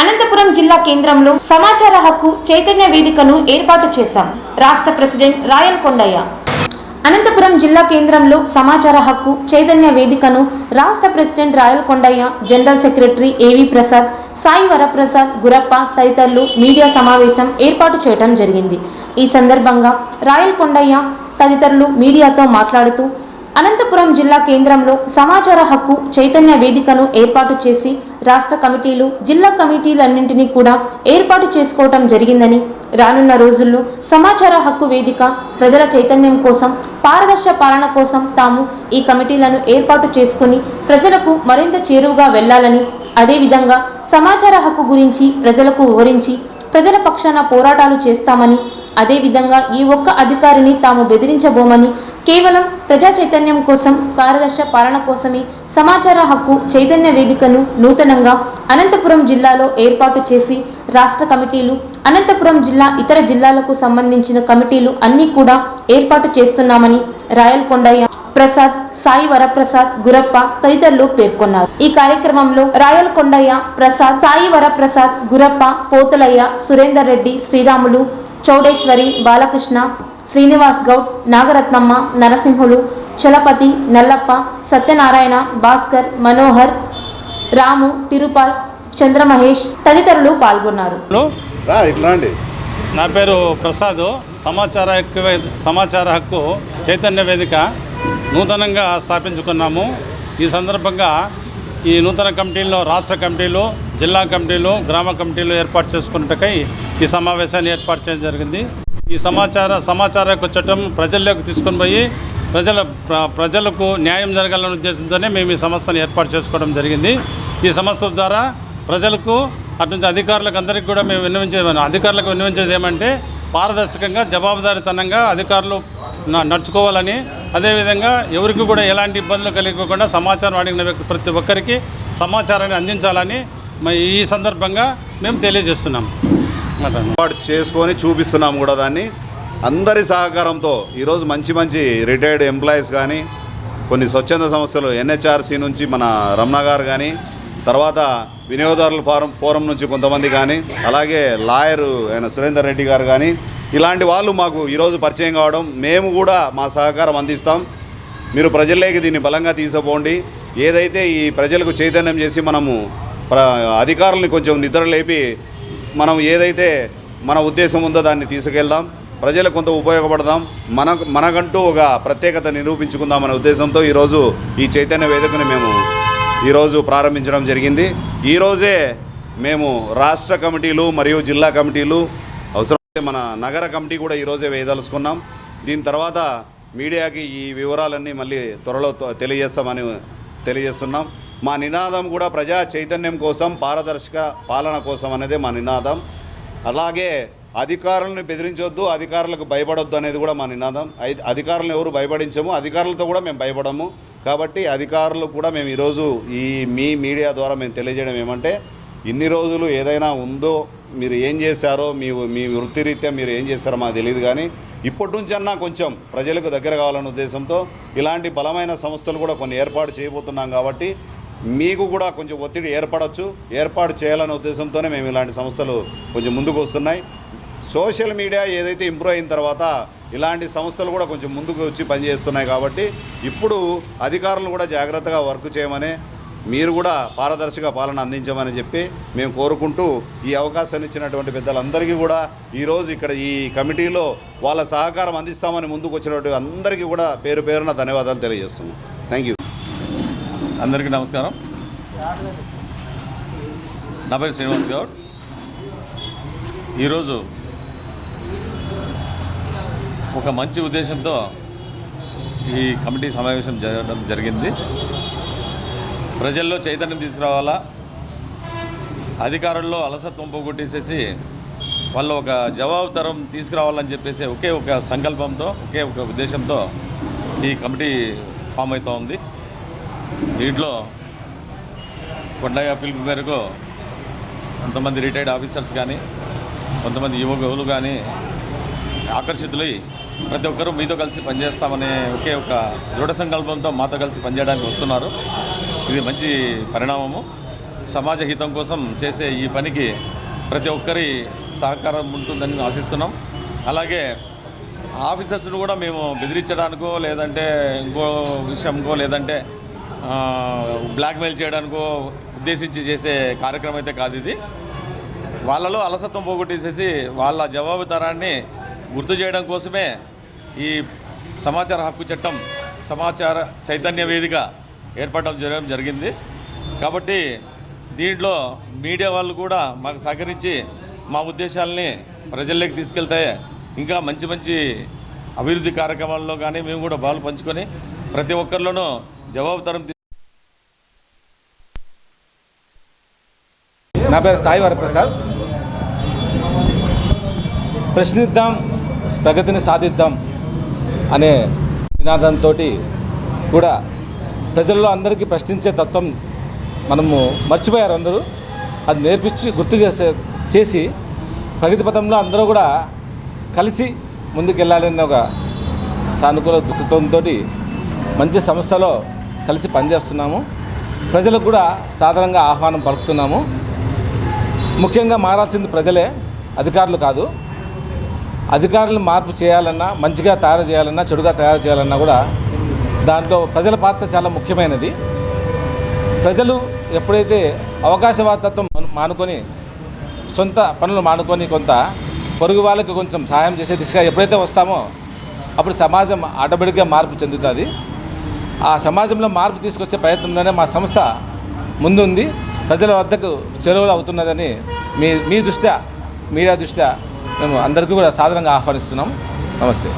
అనంతపురం జిల్లా కేంద్రంలో సమాచార హక్కు చైతన్య వేదికను ఏర్పాటు చేశాం. రాష్ట్ర ప్రెసిడెంట్ రాయల్ కొండయ్య. అనంతపురం జిల్లా కేంద్రంలో సమాచార హక్కు చైతన్య వేదికను రాష్ట్ర president Rayal Kondaiah general secretary A V Prasad Sai Varaprasad Gurappa తదితరులు మీడియా సమావేశం ఏర్పాటు చేయడం జరిగింది. ఈ సందర్భంగా రాయల్ కొండయ్య తదితరులు మీడియాతో మాట్లాడుతూ అనంతపురం జిల్లా కేంద్రంలో సమాచార హక్కు చైతన్య వేదికను ఏర్పాటు చేసి రాష్ట్ర కమిటీలు జిల్లా కమిటీలన్నింటినీ కూడా ఏర్పాటు చేసుకోవటం జరిగిందని రానున్న రోజుల్లో సమాచార హక్కు వేదిక ప్రజల చైతన్యం కోసం పారదర్శ పాలన కోసం తాము ఈ కమిటీలను ఏర్పాటు చేసుకుని ప్రజలకు మరింత చేరువుగా వెళ్ళాలని అదేవిధంగా సమాచార హక్కు గురించి ప్రజలకు వివరించి ప్రజల పక్షాన పోరాటాలు చేస్తామని అదేవిధంగా ఈ ఒక్క అధికారిని తాము బెదిరించబోమని కేవలం ప్రజా చైతన్యం కోసం పారదర్శ పాలన కోసమే సమాచార హక్కు చైతన్య వేదికను నూతనంగా అనంతపురం జిల్లాలో ఏర్పాటు చేసి రాష్ట్ర కమిటీలు అనంతపురం జిల్లా ఇతర జిల్లాలకు సంబంధించిన కమిటీలు అన్నీ కూడా ఏర్పాటు చేస్తున్నామని రాయల్ కొండయ్య ప్రసాద్ సాయి వరప్రసాద్ గురప్ప తదితరులు పేర్కొన్నారు. ఈ కార్యక్రమంలో రాయల్ కొండయ్య ప్రసాద్ సాయి వరప్రసాద్ గురప్ప పోతులయ్య సురేందర్ రెడ్డి శ్రీరాములు చౌడేశ్వరి బాలకృష్ణ శ్రీనివాస్ గౌడ్ నాగరత్నమ్మ నరసింహులు చలపతి నల్లప్ప సత్యనారాయణ భాస్కర్ మనోహర్ రాము తిరుపాల్ చంద్రమహేష్ తదితరులు పాల్గొన్నారు. నా పేరు ప్రసాద్. సమాచార హక్కు వే- సమాచార హక్కు చైతన్య వేదిక నూతనంగా స్థాపించుకున్నాము. ఈ సందర్భంగా ఈ నూతన కమిటీల్లో రాష్ట్ర కమిటీలు జిల్లా కమిటీలు గ్రామ కమిటీలు ఏర్పాటు చేసుకున్నట్టుకై ఈ సమావేశాన్ని ఏర్పాటు చేయడం జరిగింది. ఈ సమాచార సమాచార చట్టం ప్రజల్లోకి తీసుకొని పోయి ప్రజల ప్రజలకు న్యాయం జరగాలనే ఉద్దేశంతోనే మేము ఈ సంస్థను ఏర్పాటు చేసుకోవడం జరిగింది. ఈ సంస్థ ద్వారా ప్రజలకు అటు అధికారులకు అందరికీ కూడా మేము విన్నవించే అధికారులకు విన్నవించేది ఏమంటే పారదర్శకంగా జవాబుదారితనంగా అధికారులు న- నడుచుకోవాలని అదేవిధంగా ఎవరికి కూడా ఎలాంటి ఇబ్బందులు కలిగకుండా సమాచారం అడిగిన వ్యక్తి ప్రతి ఒక్కరికి సమాచారాన్ని అందించాలని ఈ సందర్భంగా మేము తెలియజేస్తున్నాం. ఏర్పాటు చేసుకొని చూపిస్తున్నాం కూడా దాన్ని. అందరి సహకారంతో ఈరోజు మంచి మంచి రిటైర్డ్ ఎంప్లాయీస్ కానీ కొన్ని స్వచ్ఛంద సంస్థలు ఎన్హెచ్ఆర్సీ నుంచి మన రమణ గారు కానీ తర్వాత వినియోగదారుల ఫారం ఫోరం నుంచి కొంతమంది కానీ అలాగే లాయరు ఆయన సురేందర్ రెడ్డి గారు కానీ ఇలాంటి వాళ్ళు మాకు ఈరోజు పరిచయం కావడం మేము కూడా మా సహకారం అందిస్తాం. మీరు ప్రజల్లోకి దీన్ని బలంగా తీసుకుపోండి. ఏదైతే ఈ ప్రజలకు చైతన్యం చేసి మనము అధికారుల్ని కొంచెం నిద్ర లేపి మనం ఏదైతే మన ఉద్దేశం ఉందో దాన్ని తీసుకెళ్దాం. ప్రజలకు కొంత ఉపయోగపడదాం. మన మనకంటూ ఒక ప్రత్యేకత నిరూపించుకుందాం అనే ఉద్దేశంతో ఈరోజు ఈ చైతన్య వేదికని మేము ఈరోజు ప్రారంభించడం జరిగింది. ఈరోజే మేము రాష్ట్ర కమిటీలు మరియు జిల్లా కమిటీలు అవసరమైతే మన నగర కమిటీ కూడా ఈరోజే వేయదలుచుకున్నాం. దీని తర్వాత మీడియాకి ఈ వివరాలన్నీ మళ్ళీ త్వరలో తెలియజేస్తామని తెలియజేస్తున్నాం. మా నినాదం కూడా ప్రజా చైతన్యం కోసం పారదర్శక పాలన కోసం అనేది మా నినాదం. అలాగే అధికారులను బెదిరించొద్దు అధికారులకు భయపడొద్దు అనేది కూడా మా నినాదం. ఐ- అధికారులను ఎవరు భయపడించము అధికారులతో కూడా మేము భయపడము. కాబట్టి అధికారులు కూడా మేము ఈరోజు ఈ మీ మీడియా ద్వారా మేము తెలియజేయడం ఏమంటే ఇన్ని రోజులు ఏదైనా ఉందో మీరు ఏం చేశారో మీ మీ వృత్తిరీత్యా మీరు ఏం చేశారో మాకు తెలియదు కానీ ఇప్పటి నుంచన్నా కొంచెం ప్రజలకు దగ్గర కావాలనే ఉద్దేశంతో ఇలాంటి బలమైన సంస్థలు కూడా కొన్ని ఏర్పాటు చేయబోతున్నాం కాబట్టి మీకు కూడా కొంచెం ఒత్తిడి ఏర్పడవచ్చు ఏర్పాటు చేయాలనే ఉద్దేశంతోనే మేము ఇలాంటి సంస్థలు కొంచెం ముందుకు వస్తున్నాయి. సోషల్ మీడియా ఏదైతే ఇంప్రూవ్ అయిన తర్వాత ఇలాంటి సంస్థలు కూడా కొంచెం ముందుకు వచ్చి పనిచేస్తున్నాయి కాబట్టి ఇప్పుడు అధికారులు కూడా జాగ్రత్తగా వర్క్ చేయమని మీరు కూడా పారదర్శక పాలన అందించమని చెప్పి మేము కోరుకుంటూ ఈ అవకాశాన్ని ఇచ్చినటువంటి పెద్దలందరికీ కూడా ఈరోజు ఇక్కడ ఈ కమిటీలో వాళ్ళ సహకారం అందిస్తామని ముందుకు వచ్చినటువంటి అందరికీ కూడా పేరు పేరున ధన్యవాదాలు తెలియజేస్తున్నాం. థ్యాంక్ యూ అందరికీ నమస్కారం. నా పేరు శ్రీనివాస్ గౌడ్. ఈరోజు ఒక మంచి ఉద్దేశంతో ఈ కమిటీ సమావేశం జరగడం జరిగింది. ప్రజల్లో చైతన్యం తీసుకురావాలా? అధికారుల్లో అలసత్వం పోగొట్టేసేసి వాళ్ళు ఒక జవాబుతరం తీసుకురావాలని చెప్పేసి ఒకే ఒక సంకల్పంతో ఒకే ఒక ఉద్దేశంతో ఈ కమిటీ ఫామ్ అవుతూ ఉంది. దీంట్లో కొండయ్య పిలుపు మేరకు కొంతమంది రిటైర్డ్ ఆఫీసర్స్ కానీ కొంతమంది యువకులు కానీ ఆకర్షితులై ప్రతి ఒక్కరూ మీతో కలిసి పనిచేస్తామనే ఒకే ఒక దృఢ సంకల్పంతో మాతో కలిసి పనిచేయడానికి వస్తున్నారు. ఇది మంచి పరిణామము. సమాజ హితం కోసం చేసే ఈ పనికి ప్రతి ఒక్కరి సహకారం ఉంటుందని ఆశిస్తున్నాం. అలాగే ఆఫీసర్స్ను కూడా మేము బెదిరించడానికో లేదంటే ఇంకో విషయంకో లేదంటే బ్లాక్మెయిల్ చేయడానికో ఉద్దేశించి చేసే కార్యక్రమం అయితే కాదు ఇది. వాళ్ళలో అలసత్వం పోగొట్టేసేసి వాళ్ళ జవాబుదారాన్ని గుర్తు చేయడం కోసమే ఈ సమాచార హక్కు చట్టం సమాచార చైతన్య వేదిక ఏర్పడడం జరగడం జరిగింది. కాబట్టి దీంట్లో మీడియా వాళ్ళు కూడా మాకు సహకరించి మా ఉద్దేశాలని ప్రజల్లోకి తీసుకెళ్తే ఇంకా మంచి మంచి అభివృద్ధి కార్యక్రమాల్లో కానీ మేము కూడా బాలు పంచుకొని ప్రతి ఒక్కరిలోనూ జవాబుతరం నా పేరు సాయి వరప్రసాద్. ప్రశ్నిద్దాం ప్రగతిని సాధిద్దాం అనే నినాదంతో కూడా ప్రజల్లో అందరికీ ప్రశ్నించే తత్వం మనము మర్చిపోయారు అందరూ. అది నేర్పించి గుర్తు చేసే చేసి ప్రగతి పథంలో అందరూ కూడా కలిసి ముందుకెళ్ళాలనే ఒక సానుకూల దృక్పథంతో మంచి సంస్థలో కలిసి పనిచేస్తున్నాము. ప్రజలకు కూడా సాధారణంగా ఆహ్వానం పలుకుతున్నాము. ముఖ్యంగా మారాల్సింది ప్రజలే అధికారులు కాదు. అధికారులు మార్పు చేయాలన్నా మంచిగా తయారు చేయాలన్నా చెడుగా తయారు చేయాలన్నా కూడా దాంట్లో ప్రజల పాత్ర చాలా ముఖ్యమైనది. ప్రజలు ఎప్పుడైతే అవకాశవాదత్వం మానుకొని సొంత పనులు మానుకొని కొంత పొరుగు వాళ్ళకి కొంచెం సహాయం చేసే దిశగా ఎప్పుడైతే వస్తామో అప్పుడు సమాజం ఆటోమేటిక్గా మార్పు చెందుతుంది. ఆ సమాజంలో మార్పు తీసుకొచ్చే ప్రయత్నంలోనే మా సంస్థ ముందుంది. ప్రజల వద్దకు చెరువులు అవుతున్నదని మీ మీ దృష్ట్యా మీడియా దృష్ట్యా మేము అందరికీ కూడా సాధారణంగా ఆహ్వానిస్తున్నాం. నమస్తే.